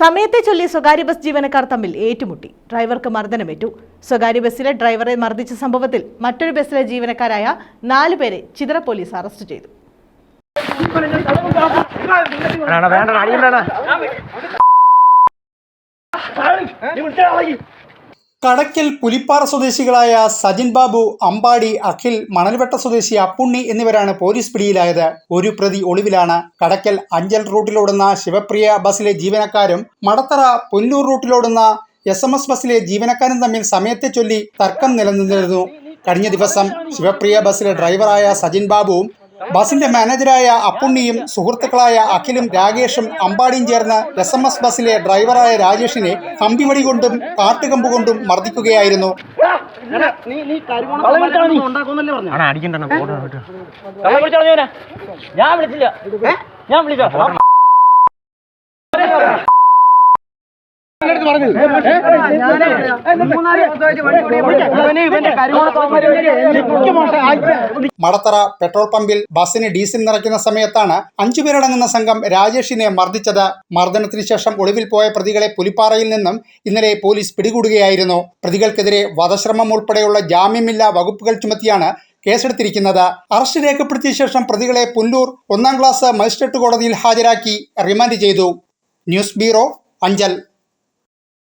സമയത്തെ ചൊല്ലി സ്വകാര്യ ബസ് ജീവനക്കാർ തമ്മിൽ ഏറ്റുമുട്ടി. ഡ്രൈവർക്ക് മർദ്ദനമേറ്റു. സ്വകാര്യ ബസ്സിലെ ഡ്രൈവറെ മർദ്ദിച്ച സംഭവത്തിൽ മറ്റൊരു ബസ്സിലെ ജീവനക്കാരായ നാലു പേരെ ചിതറ പോലീസ് അറസ്റ്റ് ചെയ്തു. വേണ്ട കടയ്ക്കൽ പുലിപ്പാറ സ്വദേശികളായ സജിൻ ബാബു അമ്പാടി അഖിൽ മണൽവെട്ട സ്വദേശി അപ്പുണ്ണി എന്നിവരാണ് പോലീസ് പിടിയിലായത്. ഒരു പ്രതി ഒളിവിലാണ്. കടയ്ക്കൽ അഞ്ചൽ റൂട്ടിലോടുന്ന ശിവപ്രിയ ബസ്സിലെ ജീവനക്കാരും മടത്തറ പുല്ലൂർ റൂട്ടിലോടുന്ന എസ് എം എസ് ബസ്സിലെ ജീവനക്കാരും തമ്മിൽ സമയത്തെ ചൊല്ലി തർക്കം നിലനിന്നിരുന്നു. കഴിഞ്ഞ ദിവസം ശിവപ്രിയ ബസ്സിലെ ഡ്രൈവറായ സജിൻ ബാബുവും ബസിന്റെ മാനേജരായ അപ്പുണ്ണിയും സുഹൃത്തുക്കളായ അഖിലും രാകേഷും അമ്പാടിയും ചേർന്ന് എസ് എം എസ് ബസ്സിലെ ഡ്രൈവറായ രാജേഷിനെ കമ്പിവടി കൊണ്ടും കാട്ടുകമ്പ് കൊണ്ടും മർദ്ദിക്കുകയായിരുന്നു. ഞാൻ വിളിച്ചില്ല. ഞാൻ ഞാൻ വിളിച്ചോ മടത്തറ പെട്രോൾ പമ്പിൽ ബസ്സിന് ഡീസൽ നിറയ്ക്കുന്ന സമയത്താണ് അഞ്ചുപേരടങ്ങുന്ന സംഘം രാജേഷിനെ മർദ്ദിച്ചത് മർദ്ദനത്തിന് ശേഷം ഒളിവിൽ പോയ പ്രതികളെ പുലിപ്പാറയിൽ നിന്നും ഇന്നലെ പോലീസ് പിടികൂടുകയായിരുന്നു പ്രതികൾക്കെതിരെ വധശ്രമം ഉൾപ്പെടെയുള്ള ജാമ്യമില്ലാ വകുപ്പുകൾ ചുമത്തിയാണ് കേസെടുത്തിരിക്കുന്നത് അറസ്റ്റ് രേഖപ്പെടുത്തിയ ശേഷം പ്രതികളെ പുല്ലൂർ ഒന്നാം ക്ലാസ് മജിസ്ട്രേറ്റ് കോടതിയിൽ ഹാജരാക്കി റിമാൻഡ് ചെയ്തു ന്യൂസ് ബ്യൂറോ അഞ്ചൽ